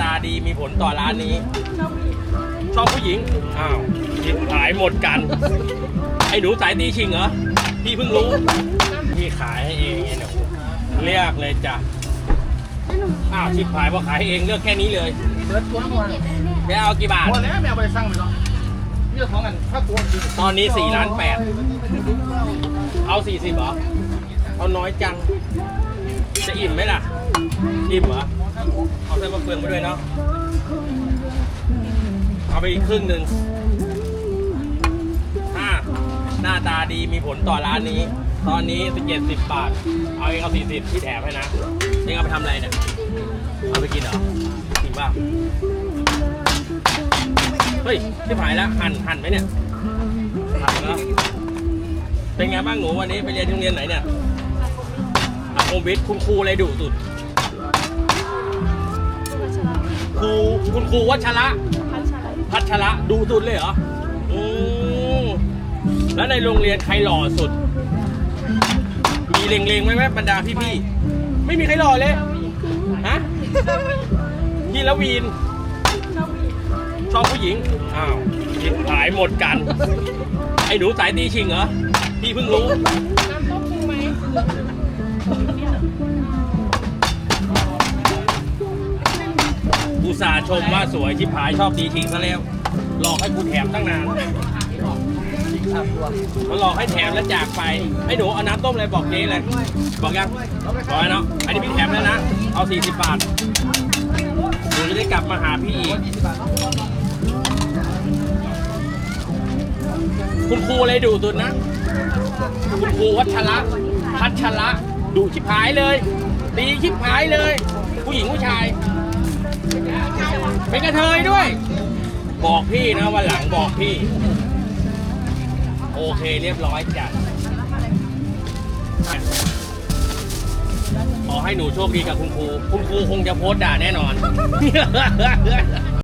ตาดีมีผลต่อร้านนี้ ชอบผู้หญิง อ้าวชิบหายหมดกัน ไอ้หนูสายตีชิงเหรอ พี่เพิ่งรู้ พี่ขายให้เองไอ้หนูเรียกเลยจ้ะ อ้าวชิบหายพอขายให้เองเลือกแค่นี้เลยเปิดตัวก่อนแกเอากี่บาทพอแล้วแมวไปสั่งไปเนาะเรื่องของกันถ้าตัวจริงตอนนี้4ล้านแปด เอาสี่สิบเหรอ เอาน้อยจัง จะอิ่มไหมล่ะ อิ่มเหรอ เอาเส้นมะเฟืองไปด้วยเนาะ เอาไปอีกครึ่งหนึ่งถ้าหน้าตาดีมีผลต่อร้านนี้ ตอนนี้เจ็ดสิบบาท เอาเองเอาสี่สิบที่แถมให้นะเองเอาไปทำอะไรเนี่ย เอาไปกินเหรอจริงป่ะเฮ้ยที่ผายแล้วหั่นหั่นไหมเนี่ยหั่นแล้วเป็นไงบ้างหนูวันนี้ไปเรียนที่โรงเรียนไหนเนี่ยอาคมวิทย์คุณครูอะไรดุสุด ครูคุณครูวัชระพัชระดูสุดเลยเหรออืมแล้วในโรงเรียนใครหล่อสุด มีเล็งๆไหมไหมบรรดาพี่ๆไม่มีใครหล่อเลยฮะพี่ละวีนชอบผู้หญิงอ้าวชิบหายหมดกัน ไอ้หนูสายตีชิงเหรอพี่เพิ่งรู้อุต ส่าห์ชมว่าสวยชิบหายชอบตีชิงซะแล้ว หลอกให้กูแถมตั้งนานมาหลอกให้แถมแล้วจากไปไอ้หนูเอาน้ำต้มอะไรบอกเจ๊เลย บอกยังบอกแล้วเนาะอันนี้พี่แถมแล้วนะ เอา 40 บาทหนูจะได้กลับมาหาพี่อีกคุณครูอะไรดุสุดนะ คุณครูวัชระพัชระดุชิบหายเลยตีชิบหายเลย ผู้หญิงผู้ชาย เป็นกระเทยด้วย บอกพี่นะวันหลังบอกพี่ โอเคเรียบร้อยจัดขอให้หนูโชคดีกับคุณครู คุณครูคงจะโพสต์ด่าแน่นอน